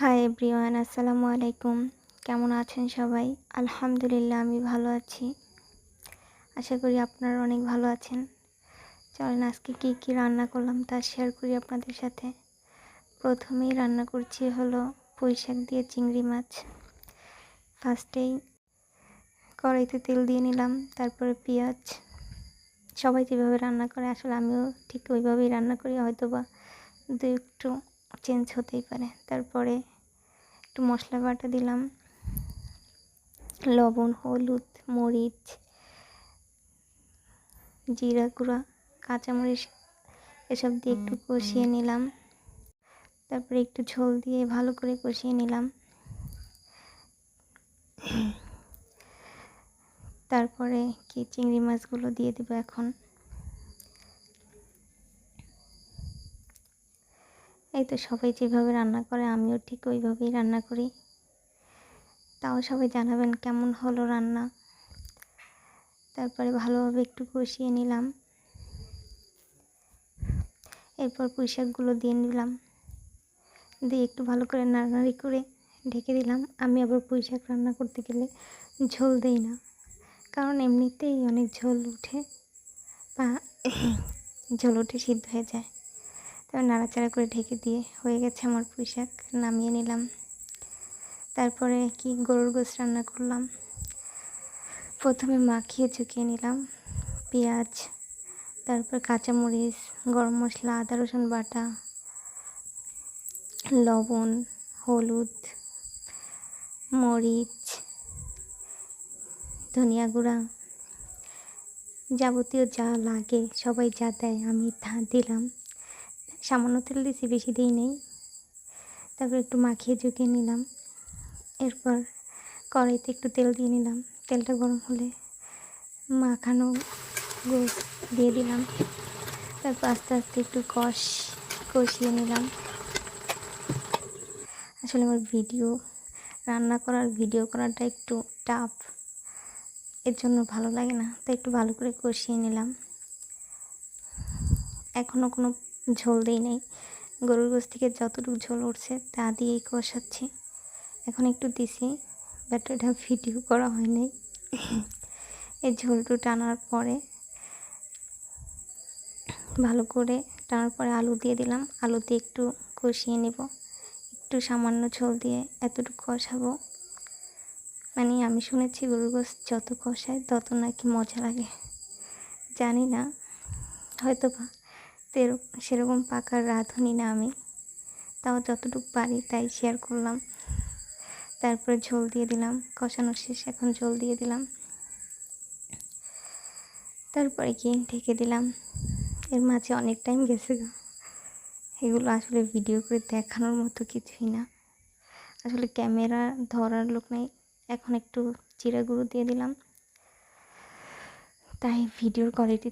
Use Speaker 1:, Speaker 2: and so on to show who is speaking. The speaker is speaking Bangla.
Speaker 1: হাই এভরিওয়ান আসসালামু আলাইকুম। কেমন আছেন সবাই? আলহামদুলিল্লাহ, আমি ভালো আছি। আশা করি আপনারা অনেক ভালো আছেন। চলেন আজকে কী কী রান্না করলাম তা শেয়ার করি আপনাদের সাথে। প্রথমেই রান্না করছি হলো পুঁই শাক দিয়ে চিংড়ি মাছ। ফার্স্টেই কড়াইতে তেল দিয়ে নিলাম, তারপরে পেঁয়াজ। সবাই যেভাবে রান্না করে, আসলে আমিও ঠিক ওইভাবেই রান্না করি হয়তো বা দু একটু চেঞ্জ হতেই পারে। তারপরে একটু মশলা বাটা দিলাম। লবণ হলুদ মরিচ জিরা গুঁড়া কাঁচামরিচ এসব দিয়ে একটু কষিয়ে নিলাম। তারপরে একটু ঝোল দিয়ে ভালো করে কষিয়ে নিলাম। তারপরে কি চিংড়ি মাছগুলো দিয়ে দেবো এখন। এই তো সবাই যেভাবে রান্না করে, আমিও ঠিক ওইভাবেই রান্না করি। তাও সবাই জানাবেন কেমন হলো রান্না। তারপরে ভালোভাবে একটু কষিয়ে নিলাম। এরপর পুঁইশাকগুলো দিয়ে নিলাম। দিয়ে একটু ভালো করে নাড়ানাড়ি করে ঢেকে দিলাম। আমি আবার পুঁইশাক রান্না করতে গেলে ঝোল দিই না। কারণ এমনিতেই অনেক ঝোল উঠে বা ঝোল উঠে সিদ্ধ হয়ে যায়। তারপর নাড়াচাড়া করে ঢেকে দিয়ে হয়ে গেছে আমার পুঁই শাক, নামিয়ে নিলাম। তারপরে কি গরুর গোস রান্না করলাম। প্রথমে মাখিয়ে চুকিয়ে নিলাম, পেঁয়াজ, তারপর কাঁচামরিচ, গরম মশলা, আদা, রসুন বাটা, লবণ, হলুদ, মরিচ, ধনিয়া গুঁড়া যাবতীয় যা লাগে সবাই যা দেয় আমি তা দিলাম। সামান্য তেল দিয়েছি বেশি দিই নেই। তারপর একটু মাখিয়ে ঝুঁকিয়ে নিলাম। এরপর কড়াইতে একটু তেল দিয়ে নিলাম। তেলটা গরম হলে মাখানো গোস দিয়ে দিলাম। তারপর আস্তে আস্তে একটু কষ, কষিয়ে নিলাম। আসলে আমার ভিডিও, রান্না করার, ভিডিও করাটা একটু টাফ। এর জন্য ভালো লাগে না তো একটু ভালো করে কষিয়ে নিলাম। এখনও কোনো ঝোল দিই নেই। গরুর গোস থেকে যতটুকু ঝোল উঠছে তা দিয়েই কষাচ্ছি। এখন একটু দিছি বাট এটা ভিডিও করা হয় নাই। এই ঝোলটু টানার পরে, ভালো করে টানার পরে আলু দিয়ে দিলাম। আলু দিয়ে একটু কষিয়ে নেব। একটু সামান্য ঝোল দিয়ে এতটুকু কষাবো। মানে আমি শুনেছি গরুর গোস যত কষায় তত নাকি মজা লাগে। জানি না হয়তো বা সেরকম পাকার রাঁধুনি না আমি। তাও যতটুকু পারি তাই শেয়ার করলাম। তারপরে ঝোল দিয়ে দিলাম, কষানো শেষ, এখন ঝোল দিয়ে দিলাম। তারপরে কি ঢেকে দিলাম। এর মাঝে অনেক টাইম গেছে এগুলো আসলে ভিডিও করে দেখানোর মতো কিছুই না। আসলে ক্যামেরা ধরার লোক নেই, এখন একটু চিরা গুঁড়ো দিয়ে দিলাম। তাই ভিডিওর কোয়ালিটি